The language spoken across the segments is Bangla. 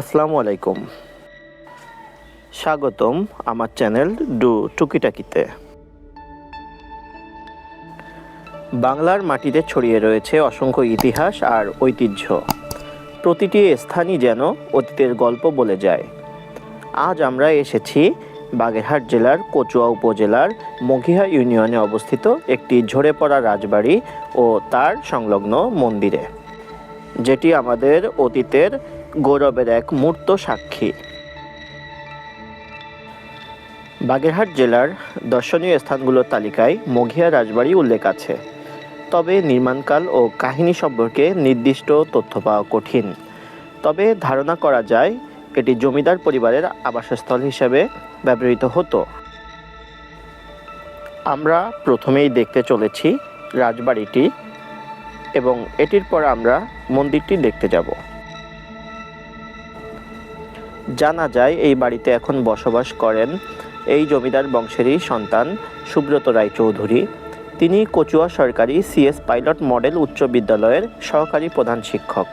আসসালামু আলাইকুম। স্বাগতম আমার চ্যানেল ডু টুকিটাকিতে। বাংলার মাটিতে ছড়িয়ে রয়েছে অসংখ্য ইতিহাস আর ঐতিহ্য। প্রতিটি স্থানই যেন অতীতের গল্প বলে যায়। আজ আমরা এসেছি বাগেরহাট জেলার কচুয়া উপজেলার মঘিহা ইউনিয়নে অবস্থিত একটি ঝরে পড়া রাজবাড়ি ও তার সংলগ্ন মন্দিরে, যেটি আমাদের অতীতের গৌরবের এক মূর্ত সাক্ষী। বাগেরহাট জেলার দর্শনীয় স্থানগুলোর তালিকায় মঘিয়া রাজবাড়ি উল্লেখ আছে। তবে নির্মাণকাল ও কাহিনী সম্পর্কে নির্দিষ্ট তথ্য পাওয়া কঠিন। তবে ধারণা করা যায়, এটি জমিদার পরিবারের আবাসস্থল হিসেবে ব্যবহৃত হতো। আমরা প্রথমেই দেখতে চলেছি রাজবাড়িটি এবং এটির পর আমরা মন্দিরটি দেখতে যাব। জানা যায়, এই বাড়িতে এখন বসবাস করেন এই জমিদার বংশেরই সন্তান সুব্রত রায় চৌধুরী তিনি কচুয়া সরকারি সিএস পাইলট মডেল উচ্চ বিদ্যালয়ের সহকারী প্রধান শিক্ষক।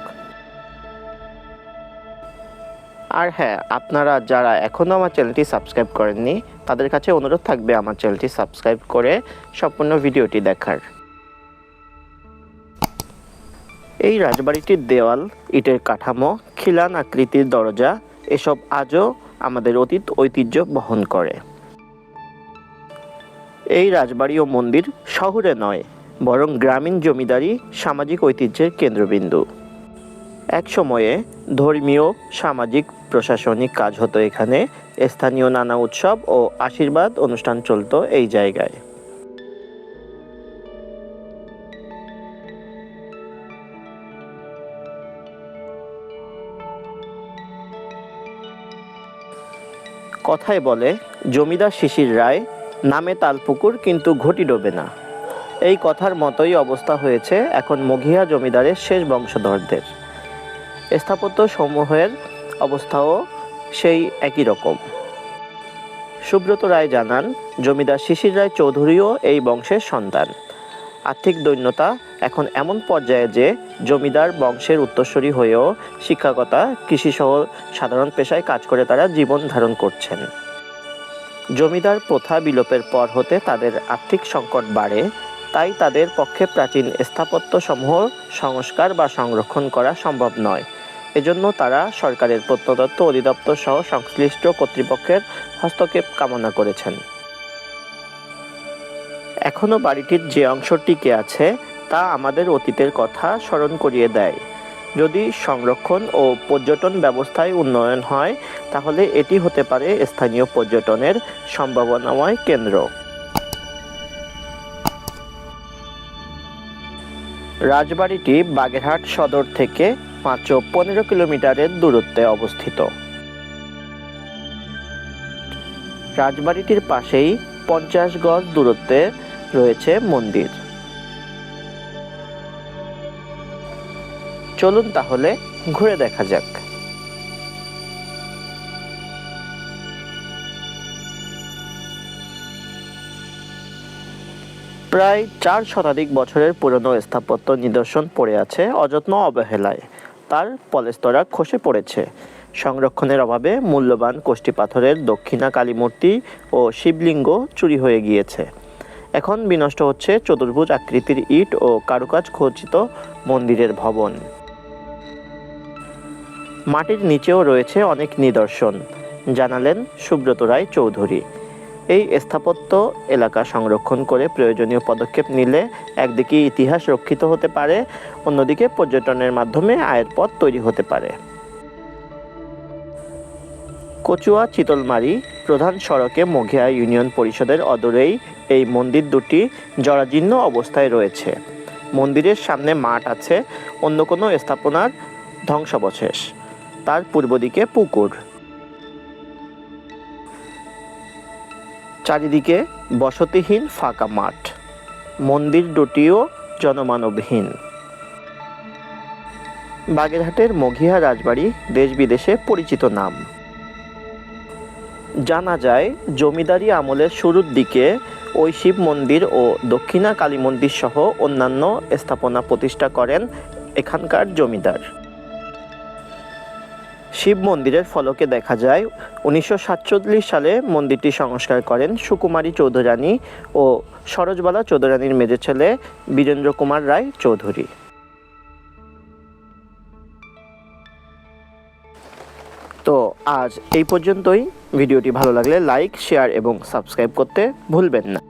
আর হ্যাঁ আপনারা যারা এখনও আমার চ্যানেলটি সাবস্ক্রাইব করেননি, তাদের কাছে অনুরোধ থাকবে আমার চ্যানেলটি সাবস্ক্রাইব করে সম্পূর্ণ ভিডিওটি দেখার। এই রাজবাড়িটির দেওয়াল, ইটের কাঠামো, খিলান আকৃতির দরজা এসব আজও আমাদের অতীত ঐতিহ্য বহন করে। এই রাজবাড়ি ও মন্দির শহরে নয়, বরং গ্রামীণ জমিদারি সামাজিক ঐতিহ্যের কেন্দ্রবিন্দু। এক সময়ে ধর্মীয়, সামাজিক, প্রশাসনিক কাজ হতো এখানে। স্থানীয় নানা উৎসব ও আশীর্বাদ অনুষ্ঠান চলত এই জায়গায়। কথায় বলে, জমিদার শিশির রায়, নামে তালপুকুর কিন্তু ঘটি ডোবে না। এই কথার মতোই অবস্থা হয়েছে এখন মঘিয়া জমিদারের শেষ বংশধরদের। স্থাপত্য সমূহের অবস্থাও সেই একই রকম। সুব্রত রায় জানান, জমিদার শিশির রায় চৌধুরীও এই বংশের সন্তান। আর্থিক দৈন্যতা এখন এমন পর্যায়ে যে জমিদার বংশের উত্তরসূরি হয়েও শিক্ষকতা কৃষিসহ সাধারণ পেশায় কাজ করে তারা জীবন ধারণ করছেন। জমিদার প্রথা বিলোপের পর হতে তাদের আর্থিক সংকট বাড়ে, তাই তাদের পক্ষে প্রাচীন স্থাপত্যসমূহ সংস্কার বা সংরক্ষণ করা সম্ভব নয়। এজন্য তারা সরকারের প্রত্নতত্ত্ব অধিদপ্তর সহ সংশ্লিষ্ট কর্তৃপক্ষের হস্তক্ষেপ কামনা করেছেন। এখনও বাড়িটির যে অংশ টিকে আছে তা আমাদের অতীতের কথা স্মরণ করিয়ে দেয়। যদি সংরক্ষণ ও পর্যটন ব্যবস্থায় উন্নয়ন হয়, তাহলে এটি হতে পারে স্থানীয় পর্যটনের সম্ভাবনাময় কেন্দ্র। রাজবাড়িটি বাগেরহাট সদর থেকে মাত্র পনেরো কিলোমিটারের দূরত্বে অবস্থিত। রাজবাড়িটির পাশেই পঞ্চাশ গজ দূরত্বে রয়েছে মন্দির। চলুন তাহলে ঘুরে দেখা যাক। প্রায় চার শতাধিক বছরের পুরনো স্থাপত্য নিদর্শন পড়ে আছে অযত্ন অবহেলায়। তার পলেস্তরা খসে পড়েছে। সংরক্ষণের অভাবে মূল্যবান কোষ্ঠী পাথরের দক্ষিণা কালীমূর্তি ও শিবলিঙ্গ চুরি হয়ে গিয়েছে। এখন বিনষ্ট হচ্ছে চতুর্ভুজ আকৃতির ইট ও কারুকাজ খচিত মন্দিরের ভবন। মাটির নিচেও রয়েছে অনেক নিদর্শন, জানালেন সুব্রত রায় চৌধুরী। এই স্থাপত্য এলাকা সংরক্ষণ করে প্রয়োজনীয় পদক্ষেপ নিলে একদিকে ইতিহাস রক্ষিত হতে পারে, অন্যদিকে পর্যটনের মাধ্যমে আয়ের পথ তৈরি হতে পারে। কচুয়া চিতলমারি প্রধান সড়কে মঘিয়া ইউনিয়ন পরিষদের অদূরেই এই মন্দির দুটি জরাজীর্ণ অবস্থায় রয়েছে। মন্দিরের সামনে মাঠ আছে, অন্য কোনো স্থাপনার ধ্বংসাবশেষ। তার পূর্ব দিকে পুকুর। চারিদিকে বসতিহীন ফাঁকা মাঠ। মন্দির দুটিও জনমানবহীন। বাগেরহাটের মঘিয়া রাজবাড়ি দেশ বিদেশে পরিচিত নাম। জানা যায়, জমিদারি আমলের শুরুর দিকে ওই শিব মন্দির ও দক্ষিণা কালী মন্দির সহ অন্যান্য স্থাপনা প্রতিষ্ঠা করেন এখানকার জমিদার। শিব মন্দিরের ফলকে দেখা যায়। উনিশশো সাতচল্লিশ সালে মন্দিরটি সংস্কার করেন সুকুমারী চৌধুরানী ও সরোজবালা চৌধুরানীর মেজে ছেলে বীরেন্দ্র কুমার রায় চৌধুরী। তো আজ এই পর্যন্তই। ভিডিওটি ভালো লাগলে লাইক, শেয়ার এবং সাবস্ক্রাইব করতে ভুলবেন না।